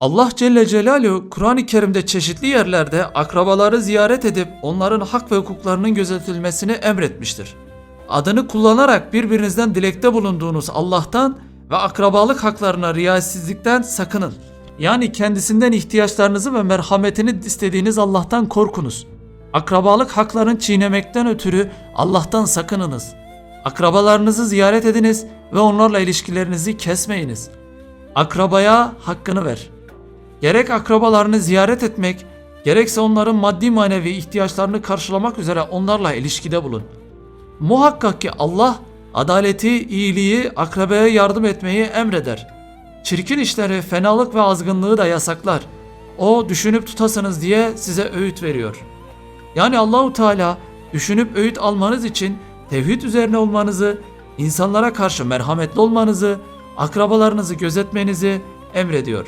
Allah Celle Celaluhu Kur'an-ı Kerim'de çeşitli yerlerde akrabaları ziyaret edip onların hak ve hukuklarının gözetilmesini emretmiştir. Adını kullanarak birbirinizden dilekte bulunduğunuz Allah'tan ve akrabalık haklarına riayetsizlikten sakının. Yani kendisinden ihtiyaçlarınızı ve merhametini istediğiniz Allah'tan korkunuz. Akrabalık haklarını çiğnemekten ötürü Allah'tan sakınınız. Akrabalarınızı ziyaret ediniz ve onlarla ilişkilerinizi kesmeyiniz. Akrabaya hakkını ver. Gerek akrabalarını ziyaret etmek, gerekse onların maddi manevi ihtiyaçlarını karşılamak üzere onlarla ilişkide bulun. Muhakkak ki Allah adaleti, iyiliği, akrabaya yardım etmeyi emreder. Çirkin işleri, fenalık ve azgınlığı da yasaklar. O düşünüp tutasınız diye size öğüt veriyor. Yani Allahu Teala düşünüp öğüt almanız için tevhid üzerine olmanızı, insanlara karşı merhametli olmanızı, akrabalarınızı gözetmenizi emrediyor.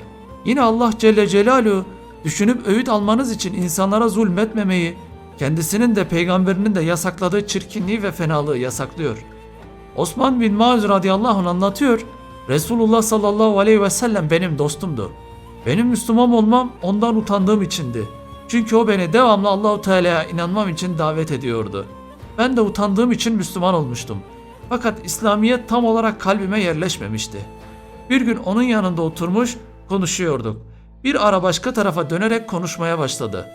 Yine Allah Celle Celaluhu düşünüp öğüt almanız için insanlara zulmetmemeyi, kendisinin de peygamberinin de yasakladığı çirkinliği ve fenalığı yasaklıyor. Osman bin Maaz radıyallahu anh anlatıyor. Resulullah sallallahu aleyhi ve sellem benim dostumdu. Benim Müslüman olmam ondan utandığım içindi. Çünkü o beni devamlı Allahu Teala'ya inanmam için davet ediyordu. Ben de utandığım için Müslüman olmuştum. Fakat İslamiyet tam olarak kalbime yerleşmemişti. Bir gün onun yanında oturmuş konuşuyorduk. Bir ara başka tarafa dönerek konuşmaya başladı.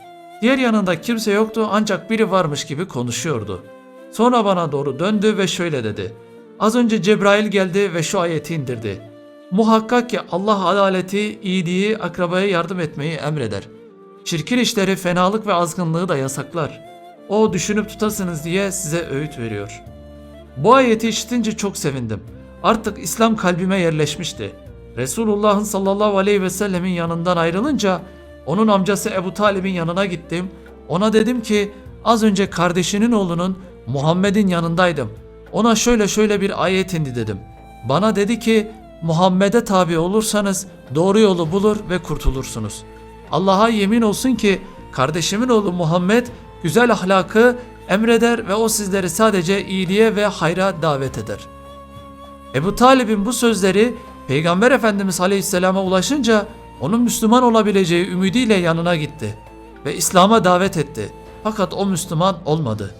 Diğer yanında kimse yoktu ancak biri varmış gibi konuşuyordu. Sonra bana doğru döndü ve şöyle dedi. Az önce Cebrail geldi ve şu ayeti indirdi. Muhakkak ki Allah adaleti, iyiliği, akrabaya yardım etmeyi emreder. Çirkin işleri, fenalık ve azgınlığı da yasaklar. O düşünüp tutasınız diye size öğüt veriyor. Bu ayeti işitince çok sevindim. Artık İslam kalbime yerleşmişti. Resulullah'ın sallallahu aleyhi ve sellemin yanından ayrılınca onun amcası Ebu Talib'in yanına gittim. Ona dedim ki az önce kardeşinin oğlunun Muhammed'in yanındaydım. Ona şöyle şöyle bir ayet indi dedim. Bana dedi ki Muhammed'e tabi olursanız doğru yolu bulur ve kurtulursunuz. Allah'a yemin olsun ki kardeşimin oğlu Muhammed güzel ahlakı emreder ve o sizleri sadece iyiliğe ve hayra davet eder. Ebu Talib'in bu sözleri Peygamber Efendimiz Aleyhisselam'a ulaşınca onun Müslüman olabileceği ümidiyle yanına gitti ve İslam'a davet etti. Fakat o Müslüman olmadı.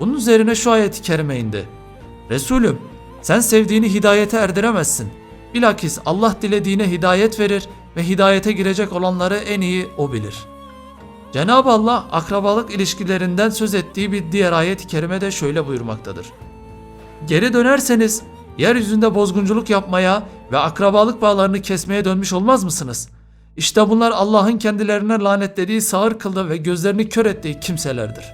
Bunun üzerine şu ayeti kerime indi. Resulüm sen sevdiğini hidayete erdiremezsin. Bilakis Allah dilediğine hidayet verir ve hidayete girecek olanları en iyi o bilir. Cenab-ı Allah akrabalık ilişkilerinden söz ettiği bir diğer ayet-i kerimede şöyle buyurmaktadır. Geri dönerseniz yeryüzünde bozgunculuk yapmaya ve akrabalık bağlarını kesmeye dönmüş olmaz mısınız? İşte bunlar Allah'ın kendilerine lanetlediği sağır kıldığı ve gözlerini kör ettiği kimselerdir.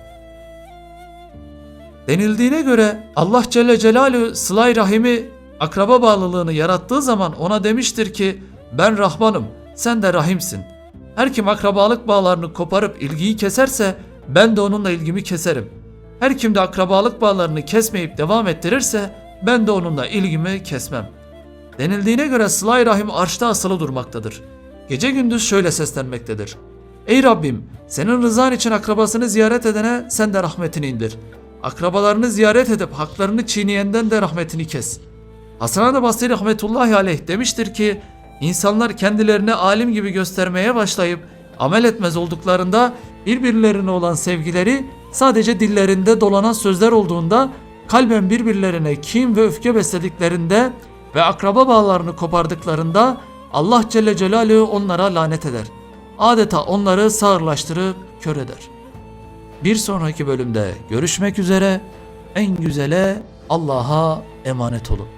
Denildiğine göre Allah Celle Celaluhu sılay rahimi akraba bağlılığını yarattığı zaman ona demiştir ki ben Rahmanım sen de Rahimsin. Her kim akrabalık bağlarını koparıp ilgiyi keserse ben de onunla ilgimi keserim. Her kim de akrabalık bağlarını kesmeyip devam ettirirse ben de onunla ilgimi kesmem. Denildiğine göre sılay rahim arşta asılı durmaktadır. Gece gündüz şöyle seslenmektedir. Ey Rabbim senin rızan için akrabasını ziyaret edene sen de rahmetini indir. Akrabalarını ziyaret edip haklarını çiğneyenden de rahmetini kes. Hasan-ı Basri rahmetullahi aleyh demiştir ki insanlar kendilerini alim gibi göstermeye başlayıp amel etmez olduklarında birbirlerine olan sevgileri sadece dillerinde dolanan sözler olduğunda kalben birbirlerine kin ve öfke beslediklerinde ve akraba bağlarını kopardıklarında Allah Celle Celaluhu onlara lanet eder. Adeta onları sağırlaştırıp kör eder. Bir sonraki bölümde görüşmek üzere. En güzele Allah'a emanet olun.